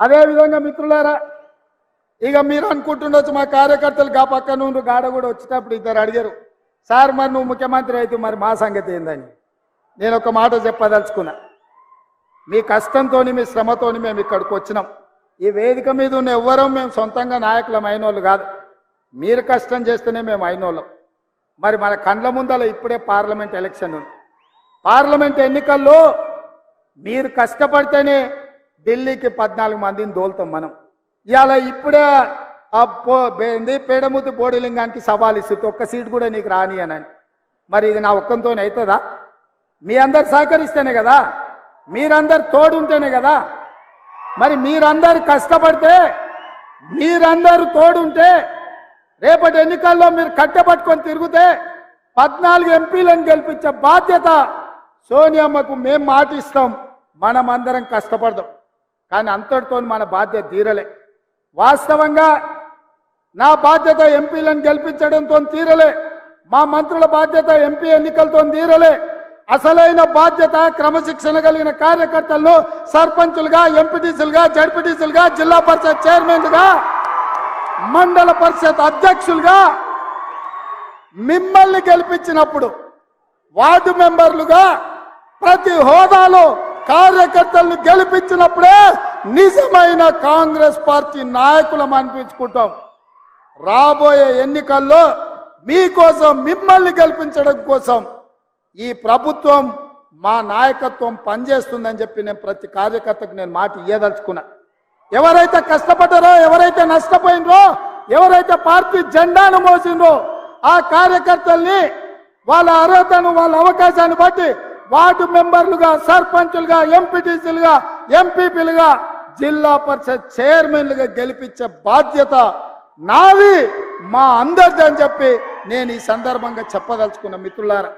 అదేవిధంగా మిత్రులారా ఇక మీరు అనుకుంటుండొచ్చు మా కార్యకర్తలు గా పక్క నుండి గాడ కూడా వచ్చేటప్పుడు ఇద్దరు అడిగారు సార్ మరి నువ్వు ముఖ్యమంత్రి అయితే మరి మా సంగతి ఏందని? నేను ఒక మాట చెప్పదలుచుకున్నా మీ కష్టంతో మీ శ్రమతో మేము ఇక్కడికి వచ్చినాం. ఈ వేదిక మీద ఉన్న ఎవ్వరం మేము సొంతంగా నాయకులం అయినోళ్ళు కాదు. మీరు కష్టం చేస్తేనే మేము అయినోళ్ళం. మరి మన కండ్ల ముందల ఇప్పుడే పార్లమెంట్ ఎలక్షన్ ఉంది. పార్లమెంట్ ఎన్నికల్లో మీరు కష్టపడితేనే ఢిల్లీకి పద్నాలుగు మందిని దోలుతాం మనం. ఇవాళ ఇప్పుడే ఆ పో పేడముద్దు బోడిలింగానికి సవాల్ ఇస్తుంది. ఒక్క సీట్ కూడా నీకు రాని అని మరి ఇది నా ఒక్కంతో అవుతుందా మీ అందరు సహకరిస్తేనే కదా? మీరందరు తోడుంటేనే కదా? మరి మీరందరు కష్టపడితే మీరందరూ తోడుంటే రేపటి ఎన్నికల్లో మీరు కట్టెపట్టుకొని తిరిగితే పద్నాలుగు ఎంపీలను గెలిపించే బాధ్యత సోనియమ్మకు మేము మాటిస్తాం. మనమందరం కష్టపడదాం. కానీ అంతటితో మన బాధ్యత తీరలే. వాస్తవంగా నా బాధ్యత ఎంపీలను గెలిపించడంతో తీరలే. మా మంత్రుల బాధ్యత ఎంపీ ఎన్నికలతో తీరలే. అసలైన బాధ్యత క్రమశిక్షణ కలిగిన కార్యకర్తలను సర్పంచులుగా ఎంపీటీసీలుగా జడ్పీటీసీలుగా జిల్లా పరిషత్ చైర్మన్లుగా మండల పరిషత్ అధ్యక్షులుగా మిమ్మల్ని గెలిపించినప్పుడు వార్డు మెంబర్లుగా ప్రతి హోదాలో కార్యకర్తలను గెలిపించినప్పుడే నిజమైన కాంగ్రెస్ పార్టీ నాయకులం అనిపించుకుంటాం. రాబోయే ఎన్నికల్లో మీకోసం మిమ్మల్ని గెలిపించడం కోసం ఈ ప్రభుత్వం మా నాయకత్వం పనిచేస్తుందని చెప్పి నేను ప్రతి కార్యకర్తకు నేను మాట ఇయ్యదలుచుకున్నా. ఎవరైతే కష్టపడ్డారో ఎవరైతే నష్టపోయినరో ఎవరైతే పార్టీ జెండాను మోసిండ్రో ఆ కార్యకర్తల్ని వాళ్ళ అర్హతను వాళ్ళ అవకాశాన్ని బట్టి వార్డు మెంబర్లుగా సర్పంచులుగా ఎంపీటీసీలుగా ఎంపీపీలుగా జిల్లా పరిషత్ చైర్మన్లుగా గెలిపించే బాధ్యత నాది మా అందరిది అని చెప్పి నేను ఈ సందర్భంగా చెప్పదలుచుకున్న మిత్రులారా.